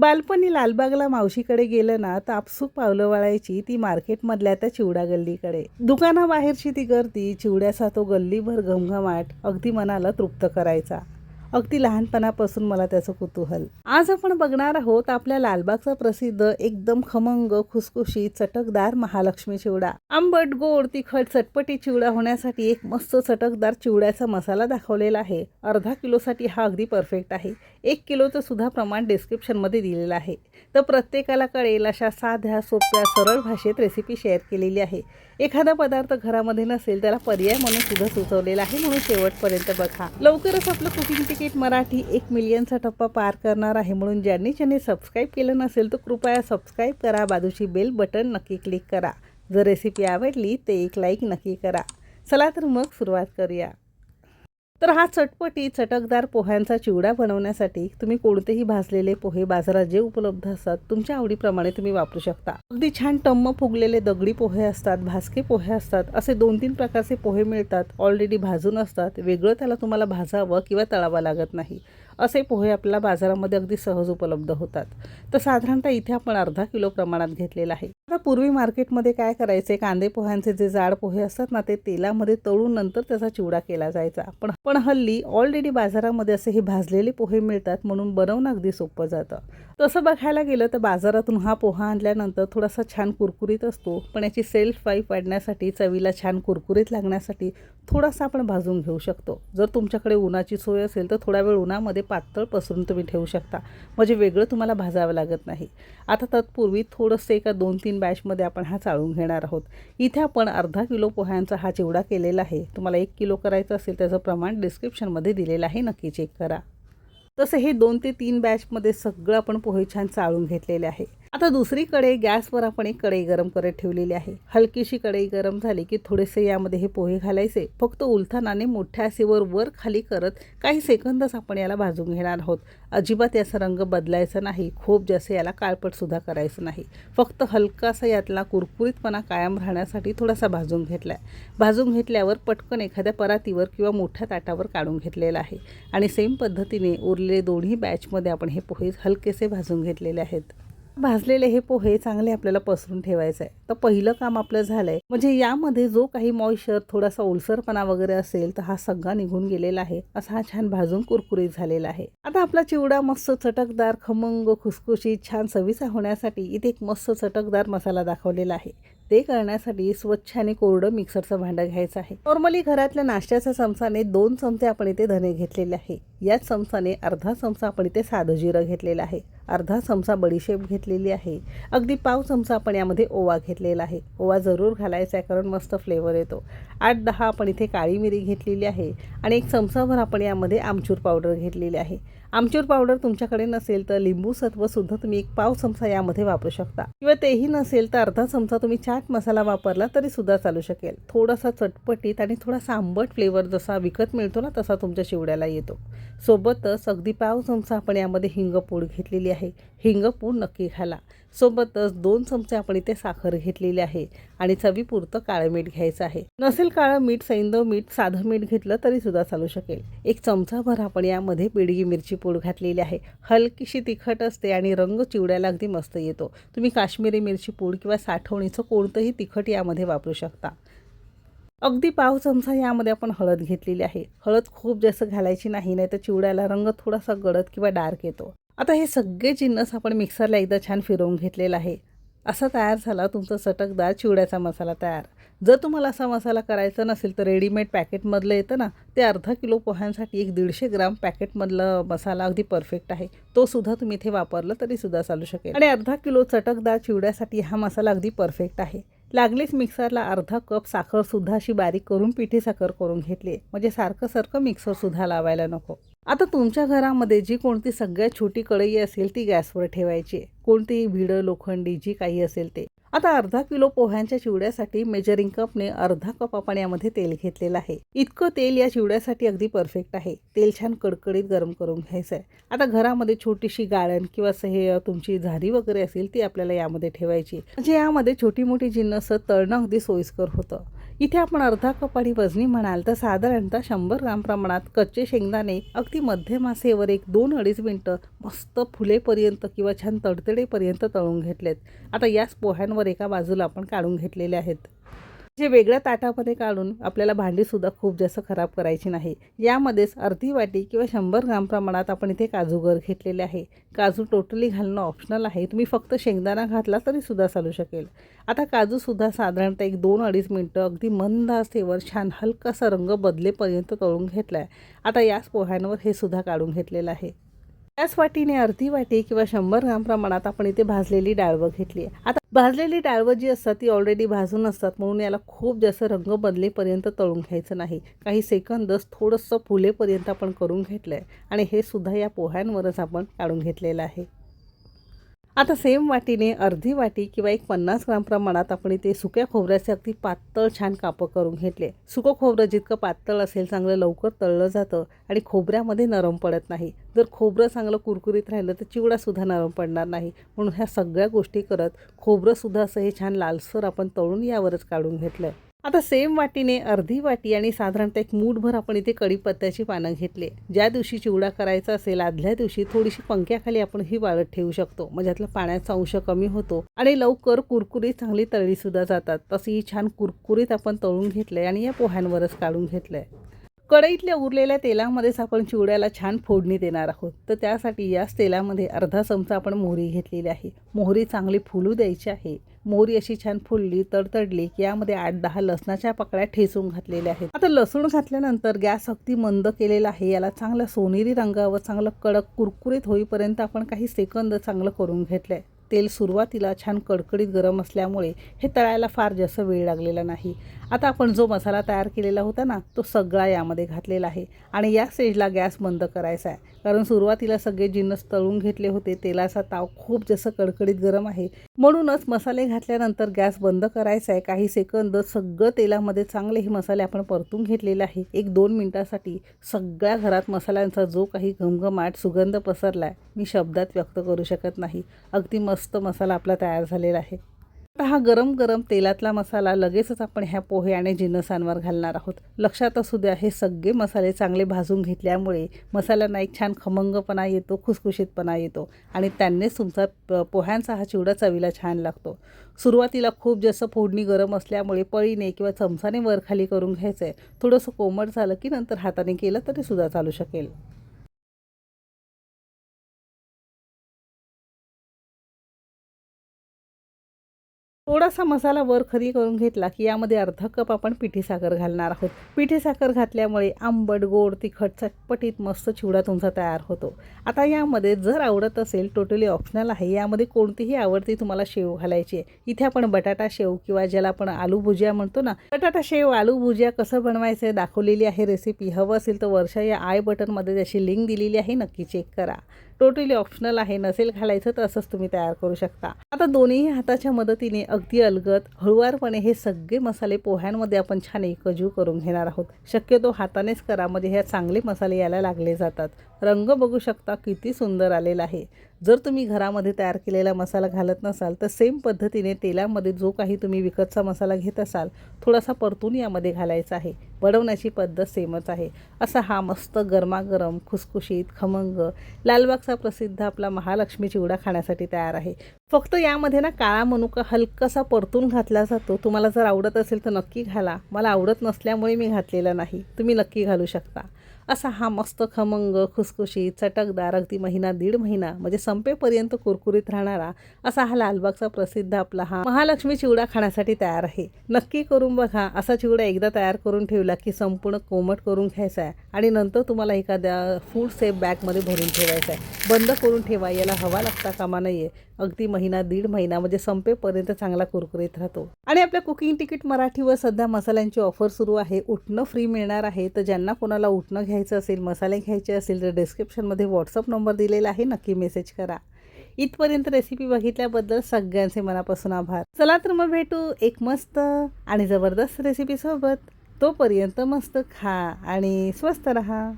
बालपणी लालबागला मावशीकडे गेलं ना तर आपसूक पावलं वळायची ती मार्केटमधल्या त्या चिवडा गल्लीकडे. दुकानाबाहेरची ती गर्दी चिवड्याचा तो गल्लीभर घमघमाट अगदी मनाला तृप्त करायचा. अगदी लहानपणापासून मला त्याचं कुतूहल. आज आपण बघणार आहोत आपल्या लालबागचा प्रसिद्ध एकदम खमंग खुसखुशीत चटकदार महालक्ष्मी चिवडा. आंबट गोड तिखट चटपटी चिवडा होण्यासाठी एक मस्त चटकदार चिवड्याचा मसाला दाखवलेला आहे. अर्धा किलोसाठी हा अगदी परफेक्ट आहे. एक किलोचं सुद्धा प्रमाण डिस्क्रिप्शनमध्ये दिलेलं आहे. तर प्रत्येकाला कळेल अशा साध्या सोप्या सरळ भाषेत रेसिपी शेअर केलेली आहे. एखादा पदार्थ घरामध्ये नसेल त्याला पर्याय म्हणून सुद्धा सुचवलेला आहे. म्हणून शेवटपर्यंत बघा. लवकरच आपलं कुकिंग तिकीट मराठी एक मिलियनचा टप्पा पार करणार आहे. म्हणून ज्यांनी ज्यांनी सबस्क्राईब केलं नसेल तर कृपया सबस्क्राईब करा. बाजूची बेल बटन नक्की क्लिक करा. जर रेसिपी आवडली ते एक लाईक नक्की करा. चला तर मग सुरुवात करूया. तर हा चटपटी चटकदार पोह्यांचा चिवडा बनवण्यासाठी तुम्ही कोणतेही भाजलेले पोहे बाजारात जे उपलब्ध असतात तुमच्या आवडीप्रमाणे तुम्ही वापरू शकता. अगदी छान टम्म फुगलेले दगडी पोहे असतात भाजके पोहे असतात असे दोन तीन प्रकारचे पोहे मिळतात ऑलरेडी भाजून असतात. वेगळं त्याला तुम्हाला भाजावं किंवा तळावं लागत नाही. असे पोहे आपल्याला बाजारामध्ये अगदी सहज उपलब्ध होतात. तर साधारणतः इथे आपण अर्धा किलो प्रमाणात घेतलेला आहे. पूर्वी मार्केटमध्ये काय करायचे? कांदे पोह्यांचे जे जाड पोहे असतात ना ते तेलामध्ये तळून नंतर त्याचा चिवडा केला जायचा. पण पण हल्ली ऑलरेडी बाजारामध्ये असे हे भाजलेले पोहे मिळतात म्हणून बनवणं अगदी सोपं जातं. तसं बघायला गेलं तर बाजारातून हा पोहा आणल्यानंतर थोडासा छान कुरकुरीत असतो. पण याची सेल्फ वाईफ वाढण्यासाठी चवीला छान कुरकुरीत लागण्यासाठी थोडासा आपण भाजून घेऊ शकतो. जर तुमच्याकडे उन्हाची सोय असेल तर थोडा वेळ उन्हामध्ये पातळ पसरून तुम्ही ठेवू शकता. म्हणजे वेगळं तुम्हाला भाजावं लागत नाही. आता तत्पूर्वी थोडंसं एका दोन तीन बॅचमध्ये आपण हा चाळून घेणार आहोत. इथे आपण अर्धा किलो पोह्यांचा हा चिवडा केलेला आहे. तुम्हाला एक किलो करायचं असेल त्याचं प्रमाण डिस्क्रिप्शनमध्ये दिलेलं आहे. नक्की चेक करा. तसं हे दोन ते तीन बॅचमध्ये सगळं आपण पोहे छान चाळून घेतलेले आहे. आता दुसरीकडे गॅसवर आपण एक कढई गरम करत ठेवलेली आहे. हलकीशी कढई गरम झाली की थोडेसे यामध्ये हे पोहे घालायचे. फक्त उलथानाने मोठ्या आसेवर वर खाली करत काही सेकंदच आपण याला भाजून घेणार आहोत. अजिबात याचा रंग बदलायचा नाही. खूप जास्त याला काळपटसुद्धा करायचं नाही. फक्त हलकासा यातला कुरकुरीतपणा कायम राहण्यासाठी थोडासा भाजून घेतला आहे भाजून घेतल्यावर पटकन एखाद्या परातीवर किंवा मोठ्या ताटावर काढून घेतलेला आहे. आणि सेम पद्धतीने उरलेले दोन्ही बॅचमध्ये आपण हे पोहे हलकेसे भाजून घेतलेले आहेत. भाजलेले हे पोहे चांगले आपल्याला पसरून ठेवायचं आहे तर पहिलं काम आपलं झालंय म्हणजे यामध्ये जो काही मॉइश्चर थोडासा ओलसरपणा वगैरे असेल तर हा सगळा निघून गेलेला आहे. असा हा छान भाजून कुरकुरीत झालेला आहे. आता आपला चिवडा मस्त चटकदार खमंग खुसखुशीत छान सविसा होण्यासाठी इथे एक मस्त चटकदार मसाला दाखवलेला आहे. ते करण्यासाठी स्वच्छ आणि कोरडं मिक्सरचं भांडं घ्यायचं आहे. नॉर्मली घरातल्या नाश्त्याच्या चमचाने दोन चमचे आपण इथे धने घेतलेले आहे. याच चमचाने अर्धा चमचा आपण इथे साधं जिरं घेतलेलं आहे. अर्धा चमचा बडीशेप घेतलेली आहे. अगदी पाव चमचा आपण यामध्ये ओवा घेतलेला आहे. ओवा जरूर घालायचा आहे कारण मस्त फ्लेवर येतो. आठ दहा आपण इथे काळी मिरी घेतलेली आहे आणि एक चमचाभर आपण यामध्ये आमचूर पावडर घेतलेली आहे. आमचूर पावडर तुमच्याकडे नसेल तर लिंबू सत्वसुद्धा तुम्ही एक पाव चमचा यामध्ये वापरू शकता. किंवा तेही नसेल तर अर्धा चमचा तुम्ही चाट मसाला वापरला तरी सुद्धा चालू शकेल. थोडासा चटपटीत आणि थोडासा आंबट फ्लेवर जसा विकत मिळतो ना तसा तुमच्या शिवड्याला येतो. सोबतच अगदी पाव चमचा आपण यामध्ये हिंगपूड घेतलेली आहे. हिंग पूड नक्की घाला. सोबतच दोन चमचे आपण इथे साखर घेतलेली आहे आणि चवीपुरतं काळं मीठ घ्यायचं आहे. नसेल काळं मीठ सैंदव मीठ साधं मीठ घेतलं तरी सुद्धा चालू शकेल. एक चमचाभर आपण यामध्ये पिडगी मिरची पूड घातलेली आहे. हलकीशी तिखट असते आणि रंग चिवड्याला अगदी मस्त येतो. तुम्ही काश्मीरी मिरची पूड किंवा साठवणीचं कोणतंही तिखट यामध्ये वापरू शकता. अगदी पाव चमचा यामध्ये आपण हळद घेतलेली आहे. हळद खूप जास्त घालायची नाही नाही तर चिवड्याला रंग थोडासा गडद किंवा डार्क येतो. आता हे सगळे जिन्नस आपण मिक्सरला एकदा छान फिरवून घेतलेला आहे. असा तयार झाला तुमचा चटकदार चिवड्याचा मसाला तयार. जर तुम्हाला असा मसाला करायचा नसेल तर रेडीमेड पॅकेटमधलं येतं ना ते अर्धा किलो पोह्यांसाठी एक दीडशे ग्राम पॅकेटमधलं मसाला अगदी परफेक्ट आहे. तो सुद्धा तुम्ही इथे वापरला तरी सुद्धा चालू शकेल. आणि अर्धा किलो चटकदार चिवड्यासाठी हा मसाला अगदी परफेक्ट आहे. लागलीच मिक्सरला अर्धा कप साखरसुद्धा अशी बारीक करून पिठी साखर करून घेतली म्हणजे सारखं सारखं मिक्सरसुद्धा लावायला नको. आता तुमच्या घरामध्ये जी कोणती सगळ्यात छोटी कढई असेल ती गॅसवर ठेवायची आहे. कोणतीही भिडं लोखंडी जी काही असेल ते. आता अर्धा किलो पोह्यांच्या चिवड्यासाठी मेजरिंग कपने अर्धा कप आपण यामध्ये तेल घेतलेलं आहे. इतकं तेल या चिवड्यासाठी अगदी परफेक्ट आहे. तेल छान कडकडीत गरम करून घ्यायचं आहे. आता घरामध्ये छोटीशी गाळण किंवा असं हे तुमची झारी वगैरे असेल ती आपल्याला यामध्ये ठेवायची म्हणजे यामध्ये छोटी मोठी जिन्नस तळणं अगदी सोयीस्कर होतं. इथे आपण अर्धा कप आणि वजनी म्हणाल तर साधारणतः शंभर ग्राम प्रमाणात कच्चे शेंगदाणे अगदी मध्यम आसेवर एक दोन अडीच मिनटं मस्त फुलेपर्यंत किंवा छान तडतडेपर्यंत तळून घेतलेत. आता याच पोह्यांवर एका बाजूला आपण काढून घेतलेले आहेत. जे वेगळ्या ताटामध्ये काढून आपल्याला भांडीसुद्धा खूप जास्त खराब करायची नाही. यामध्येच अर्धी वाटी किंवा शंभर ग्राम प्रमाणात आपण इथे काजूगर घेतलेले आहे. काजू टोटली घालणं ऑप्शनल आहे. तुम्ही फक्त शेंगदाणा घातला तरीसुद्धा चालू शकेल. आता काजूसुद्धा साधारणतः एक दोन अडीच मिनटं अगदी मंद आसेवर छान हलकासा रंग बदलेपर्यंत तळून घेतला आहे आता याच पोह्यांवर हे सुद्धा काढून घेतलेलं आहे. त्याच वाटीने अर्धी वाटी किंवा शंभर ग्राम प्रमाणात आपण इथे भाजलेली डाळवं घेतली आहे. आता भाजलेली डाळवं जी असतात ती ऑलरेडी भाजून असतात म्हणून याला खूप जास्त रंग बदलेपर्यंत तळून घ्यायचं नाही. काही सेकंदच थोडंसं फुलेपर्यंत आपण करून घेतलं आहे आणि हे सुद्धा या पोह्यांवरच आपण काढून घेतलेलं आहे. आता सेम वाटीने अर्धी वाटी किंवा एक पन्नास ग्राम प्रमाणात आपण इथे सुक्या खोबऱ्याचे अगदी पातळ छान कापं करून घेतले. सुकं खोबरं जितकं पातळ असेल चांगलं लवकर तळलं जातं आणि खोबऱ्यामध्ये नरम पडत नाही. जर खोबरं चांगलं कुरकुरीत राहिलं तर चिवडासुद्धा नरम पडणार नाही. म्हणून ह्या सगळ्या गोष्टी करत खोबरंसुद्धा असं हे छान लालसर आपण तळून यावरच काढून घेतलं. आहे आता सेम वाटीने अर्धी वाटी आणि साधारणतः एक मूठभर आपण इथे कढीपत्त्याची पानं घेतले. ज्या दिवशी चिवडा करायचा असेल आदल्या दिवशी थोडीशी पंख्याखाली आपण ही वाळत ठेवू शकतो. म्हणजे पाण्याचा अंश कमी होतो आणि लवकर कुरकुरीत चांगली तळली सुद्धा जातात. तशी ही छान कुरकुरीत आपण तळून घेतलंय आणि या पोह्यांवरच काढून घेतलंय. कढईतल्या उरलेल्या तेलामध्येच आपण चिवड्याला छान फोडणी देणार आहोत. तर त्यासाठी याच तेलामध्ये अर्धा चमचा आपण मोहरी घेतलेली आहे. मोहरी चांगली फुलू द्यायची आहे. मोहरी अशी छान फुलली तडतडली की यामध्ये आठ दहा लसणाच्या पकड्या ठेचून घातलेल्या आहेत. आता लसूण घातल्यानंतर गॅस अगदी मंद केलेला आहे. याला चांगला सोनेरी रंगावर चांगलं कडक कुरकुरीत होईपर्यंत आपण काही सेकंद चांगलं करून घेतलं आहे तेल सुरुवातीला छान कडकडीत गरम असल्यामुळे हे तळायला फार जास्त वेळ लागलेला नाही. आता आपण जो मसाला तयार केलेला होता ना तो सगळा यामध्ये घातलेला आहे. आणि या स्टेजला गॅस बंद करायचा आहे. कारण सुरुवातीला सगळे जिन्नस तळून घेतले होते. तेलाचा ताव खूप जसं कडकडीत गरम आहे. म्हणूनच मसाले घातल्यानंतर गॅस बंद करायचा आहे. काही सेकंद सगळं तेलामध्ये चांगले हे मसाले आपण परतून घेतलेले आहे. एक दोन मिनटासाठी सगळ्या घरात मसाल्यांचा जो काही घमघमाट सुगंध पसरला आहे मी शब्दात व्यक्त करू शकत नाही. अगदी मस्त मसाला आपला तयार झालेला आहे. आता हा गरम गरम तेलातला मसाला लगेचच आपण ह्या पोहे आणि जिनसांवर घालणार आहोत. लक्षात असू द्या हे सगळे मसाले चांगले भाजून घेतल्यामुळे मसाल्यांना एक छान खमंगपणा येतो खुसखुशीतपणा येतो आणि त्यांनीच तुमचा पोह्यांचा हा चिवडा चवीला छान लागतो. सुरुवातीला खूप जास्त फोडणी गरम असल्यामुळे पळीने किंवा चमचाने वरखाली करून घ्यायचं आहे थोडंसं कोमट झालं की नंतर हाताने केलं तरी सुद्धा चालू शकेल. थोडासा मसाला वर खरी करून घेतला की यामध्ये अर्धा कप आपण पिठी साखर घालणार आहोत. पिठी साखर घातल्यामुळे आंबट गोड तिखट चटपटीत मस्त चिवडा तुमचा तयार होतो. आता यामध्ये जर आवडत असेल टोटली ऑप्शनल आहे यामध्ये कोणतीही आवडती तुम्हाला शेव घालायची आहे. इथे आपण बटाटा शेव किंवा ज्याला आपण आलू भुजिया म्हणतो ना बटाटा शेव आलू भुजिया कसं बनवायचं आहे दाखवलेली आहे रेसिपी हवं असेल तर वर्षा या आय बटनमध्ये त्याची लिंक दिलेली आहे नक्की चेक करा. टोटली ऑप्शनल आहे नसेल घालायचं तर असंच तुम्ही तयार करू शकता. आता दोन्ही हाताच्या मदतीने अगदी अलगद हळुवारपणे हे सगळे मसाले पोह्यांमध्ये आपण छान एकजीव करून घेणार आहोत. शक्यतो हातानेच करा म्हणजे ह्या चांगले मसाले यायला लागले जातात. रंग बघू शकता किती सुंदर आलेला आहे. जर तुम्ही घरामध्ये तयार केलेला मसाला घालत नसाल तर सेम पद्धतीने तेलामध्ये जो काही तुम्ही विकतचा मसाला घेत असाल थोडासा परतून यामध्ये घालायचा आहे. बनवण्याची पद्धत सेमच आहे. असा हा मस्त गरमागरम खुसखुशीत खमंग लालबागचा प्रसिद्ध आपला महालक्ष्मी चिवडा खाण्यासाठी तयार आहे. फक्त यामध्ये ना काळा मनुका हलकासा परतून घातला जातो. तुम्हाला जर आवडत असेल तर नक्की घाला. मला आवडत नसल्यामुळे मी घातलेला नाही. तुम्ही नक्की घालू शकता. असा हा मस्त खमंग खुसखुशीत चटकदार अगदी महिना दीड महिना म्हणजे संपेपर्यंत कुरकुरीत राहणारा असा हा लालबागचा प्रसिद्ध आपला हा महालक्ष्मी चिवडा खाण्यासाठी तयार आहे. नक्की करून बघा. असा चिवडा एकदा तयार करून ठेवला की संपूर्ण कोमट करून घ्यायचा आहे आणि नंतर तुम्हाला एखाद्या फूड सेफ बॅगमध्ये भरून ठेवायचा आहे. बंद करून ठेवा. याला हवा लागता कामा नाहीये अगदी महिना दीड महिना म्हणजे संपेपर्यंत चांगला कुरकुरीत राहतो. आणि आपल्या कुकिंग तिकीट मराठीवर सध्या मसाल्यांची ऑफर सुरू आहे. उठणं फ्री मिळणार आहे. तर ज्यांना कोणाला उठणं घ्यायचं घ्यायचं असेल मसाले घ्यायचे असेल तर डिस्क्रिप्शनमध्ये व्हॉट्सअप नंबर दिलेला आहे. नक्की मेसेज करा. इथपर्यंत रेसिपी बघितल्याबद्दल सगळ्यांचे मनापासून आभार. चला तर मग भेटू एक मस्त आणि जबरदस्त रेसिपीसोबत तोपर्यंत मस्त खा आणि स्वस्त रहा.